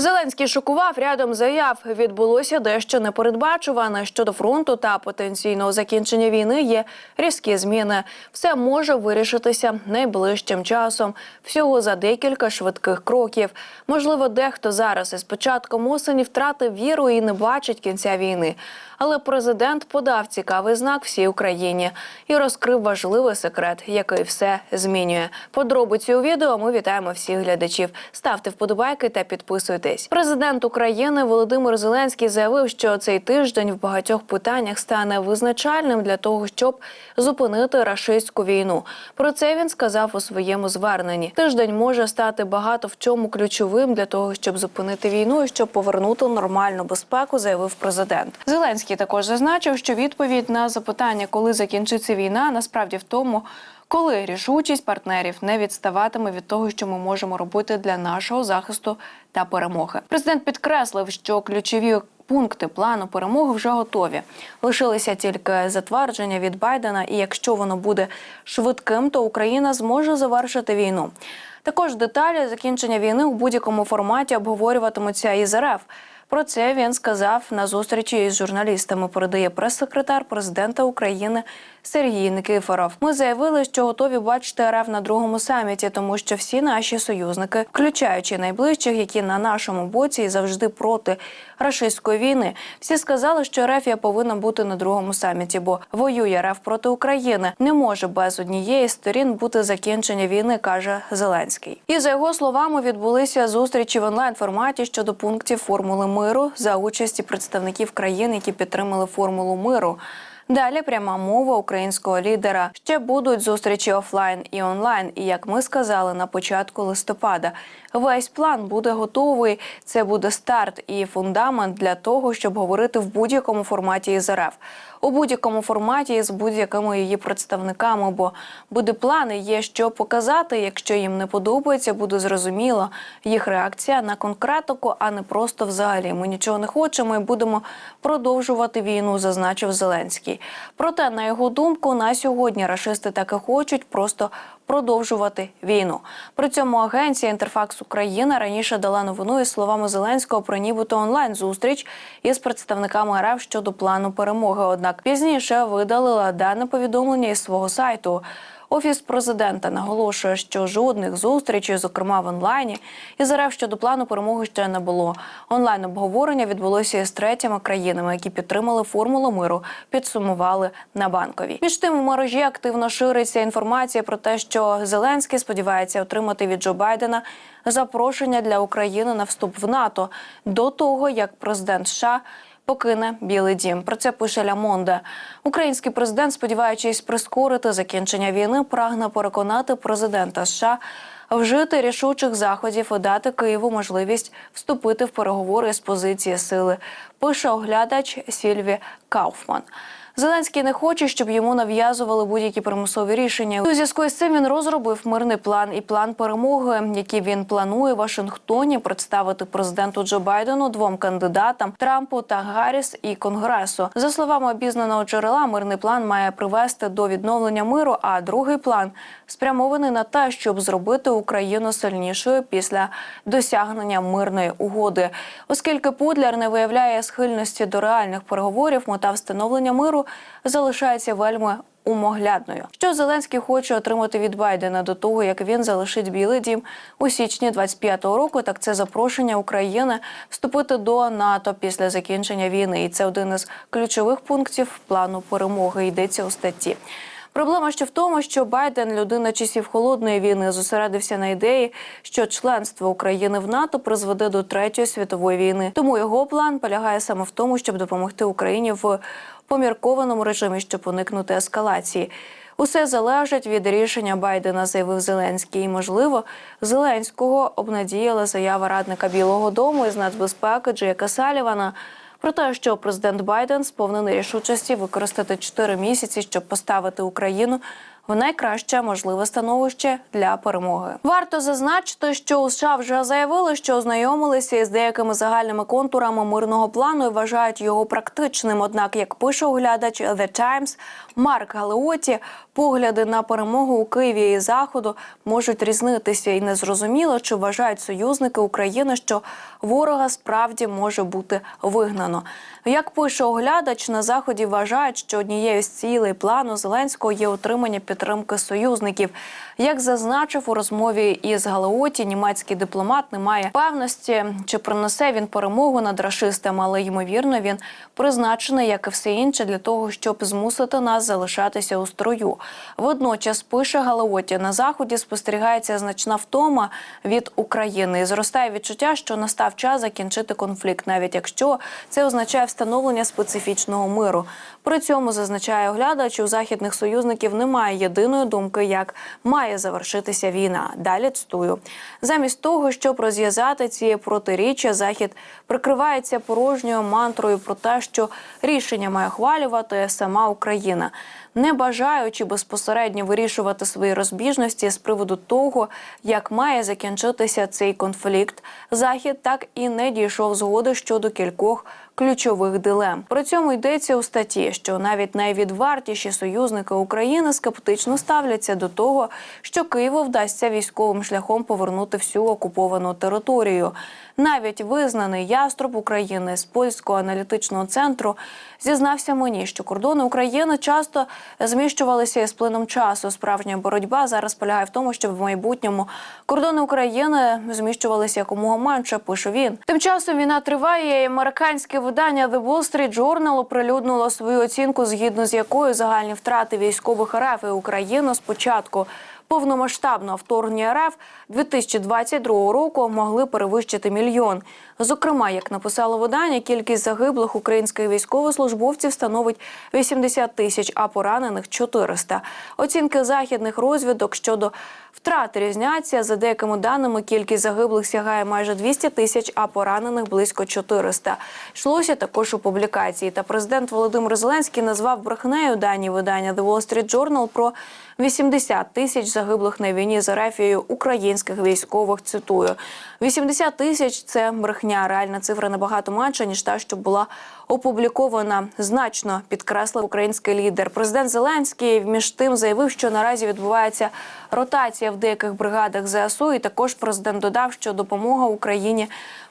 Зеленський шокував рядом заяв. Відбулося дещо непередбачуване щодо фронту та потенційного закінчення війни. Є різкі зміни. Все може вирішитися найближчим часом. Всього за декілька швидких кроків. Можливо, дехто зараз із початком осені втратив віру і не бачить кінця війни. Але президент подав цікавий знак всій Україні і розкрив важливий секрет, який все змінює. Подробиці у відео ми вітаємо всіх глядачів. Ставте вподобайки та підписуйтесь. Президент України Володимир Зеленський заявив, що цей тиждень в багатьох питаннях стане визначальним для того, щоб зупинити рашистську війну. Про це він сказав у своєму зверненні. Тиждень може стати багато в чому ключовим для того, щоб зупинити війну і щоб повернути нормальну безпеку, заявив президент. Зеленський також зазначив, що відповідь на запитання, коли закінчиться війна, насправді в тому. Коли рішучість партнерів не відставатиме від того, що ми можемо робити для нашого захисту та перемоги, президент підкреслив, що ключові пункти плану перемоги вже готові. Лишилися тільки затвердження від Байдена, і якщо воно буде швидким, то Україна зможе завершити війну. Також деталі закінчення війни у будь-якому форматі обговорюватимуться із РФ. Про це він сказав на зустрічі із журналістами. Передає прес-секретар президента України Сергій Никифоров. Ми заявили, що готові бачити РФ на другому саміті, тому що всі наші союзники, включаючи найближчих, які на нашому боці і завжди проти рашистської війни, всі сказали, що РФ повинна бути на другому саміті, бо воює РФ проти України. Не може без однієї з сторін бути закінчення війни, каже Зеленський. І за його словами відбулися зустрічі в онлайн форматі щодо пунктів формули миру за участі представників країн, які підтримали формулу миру. Далі пряма мова українського лідера. Ще будуть зустрічі офлайн і онлайн. І як ми сказали на початку листопада, весь план буде готовий. Це буде старт і фундамент для того, щоб говорити в будь-якому форматі із РФ. у будь-якому форматі з будь-якими її представниками. Бо буде плани, є що показати. Якщо їм не подобається, буде зрозуміло їх реакція на конкретику, а не просто взагалі. Ми нічого не хочемо і будемо продовжувати війну, зазначив Зеленський. Проте, на його думку, на сьогодні рашисти так і хочуть просто продовжувати війну. При цьому агенція Інтерфакс Україна раніше дала новину із словами Зеленського про нібито онлайн зустріч із представниками РФ щодо плану перемоги. Однак пізніше видалила дане повідомлення із свого сайту. Офіс президента наголошує, що жодних зустрічей, зокрема в онлайні, із РФ щодо плану перемоги ще не було. Онлайн обговорення відбулося із третіми країнами, які підтримали формулу миру. Підсумували на банковій. Між тим у мережі активно шириться інформація про те, що Зеленський сподівається отримати від Джо Байдена запрошення для України на вступ в НАТО до того, як президент США покине Білий Дім. Про це пише Ля Monde. Український президент, сподіваючись прискорити закінчення війни, прагне переконати президента США. Вжити рішучих заходів і дати Києву можливість вступити в переговори з позиції сили. Пише оглядач Сільві Кауфман. Зеленський не хоче, щоб йому нав'язували будь-які примусові рішення. У зв'язку з цим він розробив мирний план і план перемоги, який він планує в Вашингтоні представити президенту Джо Байдену, двом кандидатам Трампу та Гарріс і Конгресу. За словами обізнаного джерела, мирний план має привести до відновлення миру. А другий план спрямований на те, щоб зробити Україну сильнішою після досягнення мирної угоди, оскільки Путлер не виявляє схильності до реальних переговорів, мета встановлення миру залишається вельми умоглядною. Що Зеленський хоче отримати від Байдена до того, як він залишить Білий Дім у січні 25-го року, так це запрошення України вступити до НАТО після закінчення війни. І це один із ключових пунктів плану перемоги. Йдеться у статті. Проблема ще в тому, що Байден, людина часів холодної війни, зосередився на ідеї, що членство України в НАТО призведе до третьої світової війни. Тому його план полягає саме в тому, щоб допомогти Україні в поміркованому режимі, щоб уникнути ескалації. Усе залежить від рішення Байдена, заявив Зеленський. І, можливо, Зеленського обнадіяла заява радника Білого Дому із нацбезпеки Джека Салівана про те, що президент Байден сповнений рішучості використати чотири місяці, щоб поставити Україну в найкраще можливе становище для перемоги. Варто зазначити, що у США вже заявили, що ознайомилися із деякими загальними контурами мирного плану і вважають його практичним. Однак, як пише оглядач The Times Марк Галеоті, погляди на перемогу у Києві і заходу можуть різнитися, і незрозуміло, чи вважають союзники України, що ворога справді може бути вигнано. Як пише оглядач, на заході вважають, що однією з цілей плану Зеленського є отримання підтримки союзників. Як зазначив у розмові із Галеоті, німецький дипломат не має певності, чи принесе він перемогу над рашистами, але ймовірно він призначений, як і все інше, для того, щоб змусити нас залишатися у строю. Водночас пише Галеоті, на заході спостерігається значна втома від України і зростає відчуття, що настав час закінчити конфлікт, навіть якщо це означає встановлення специфічного миру. При цьому зазначає оглядач, у західних союзників немає єдиної думки, як має завершитися війна. Далі цитую. замість того, щоб розв'язати ці протиріччя, захід прикривається порожньою мантрою про те, що рішення має хвалювати сама Україна. Не бажаючи безпосередньо вирішувати свої розбіжності з приводу того, як має закінчитися цей конфлікт, захід так і не дійшов згоди щодо кількох ключових дилем. При цьому йдеться у статті, що навіть найвідвартіші союзники України скептично ставляться до того, що Києву вдасться військовим шляхом повернути всю окуповану територію. Навіть визнаний яструб України з польського аналітичного центру зізнався мені, що кордони України часто зміщувалися із плином часу. Справжня боротьба зараз полягає в тому, щоб в майбутньому кордони України зміщувалися якомога менше. Пише він. Тим часом війна триває. і Американське видання The Wall Street Journal оприлюднило свою оцінку, згідно з якою загальні втрати військових РФ і України спочатку повномасштабного вторгнення РФ 2022 року могли перевищити мільйон. Зокрема, як написало видання, кількість загиблих українських військовослужбовців становить 80 тисяч, а поранених 400. Оцінки західних розвідок щодо втрати різняться. За деякими даними, кількість загиблих сягає майже 200 тисяч, а поранених близько 400. Йшлося також у публікації. Та президент Володимир Зеленський назвав брехнею дані видання The Wall Street Journal про 80 тисяч загиблих на війні з Ерефією українських військових. Цитую 80 тисяч це брехня. Реальна цифра набагато менша ніж та, що була опублікована. Значно підкреслив український лідер. Президент Зеленський між тим заявив, що наразі відбувається ротація в деяких бригадах ЗСУ. І також президент додав, що допомога Україні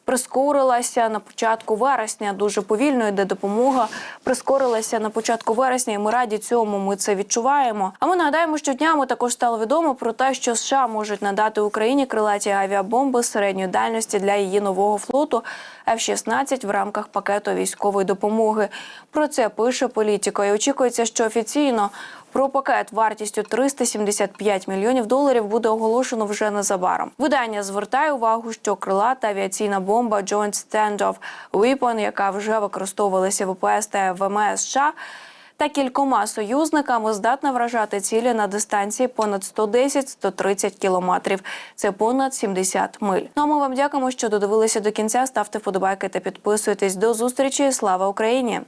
прискорилася на початку вересня. Дуже повільно йде допомога. Прискорилася на початку вересня. і Ми раді цьому. Ми це відчуваємо. А ми нагадаємо, що днями також стало відомо про те, що США можуть надати Україні крилаті авіабомби середньої дальності для її нового флоту F-16 в рамках пакету військової допомоги. Про це пише політика. І очікується, що офіційно про пакет вартістю 375 мільйонів доларів буде оголошено вже незабаром. Видання звертає увагу, що крилата авіаційна бомба Joint Standoff Weapon, яка вже використовувалася в ВПС та ВМС США, та кількома союзниками здатна вражати цілі на дистанції понад 110-130 кілометрів. Це понад 70 миль. Ну а ми вам дякуємо, що додивилися до кінця. Ставте вподобайки та підписуйтесь. До зустрічі. Слава Україні!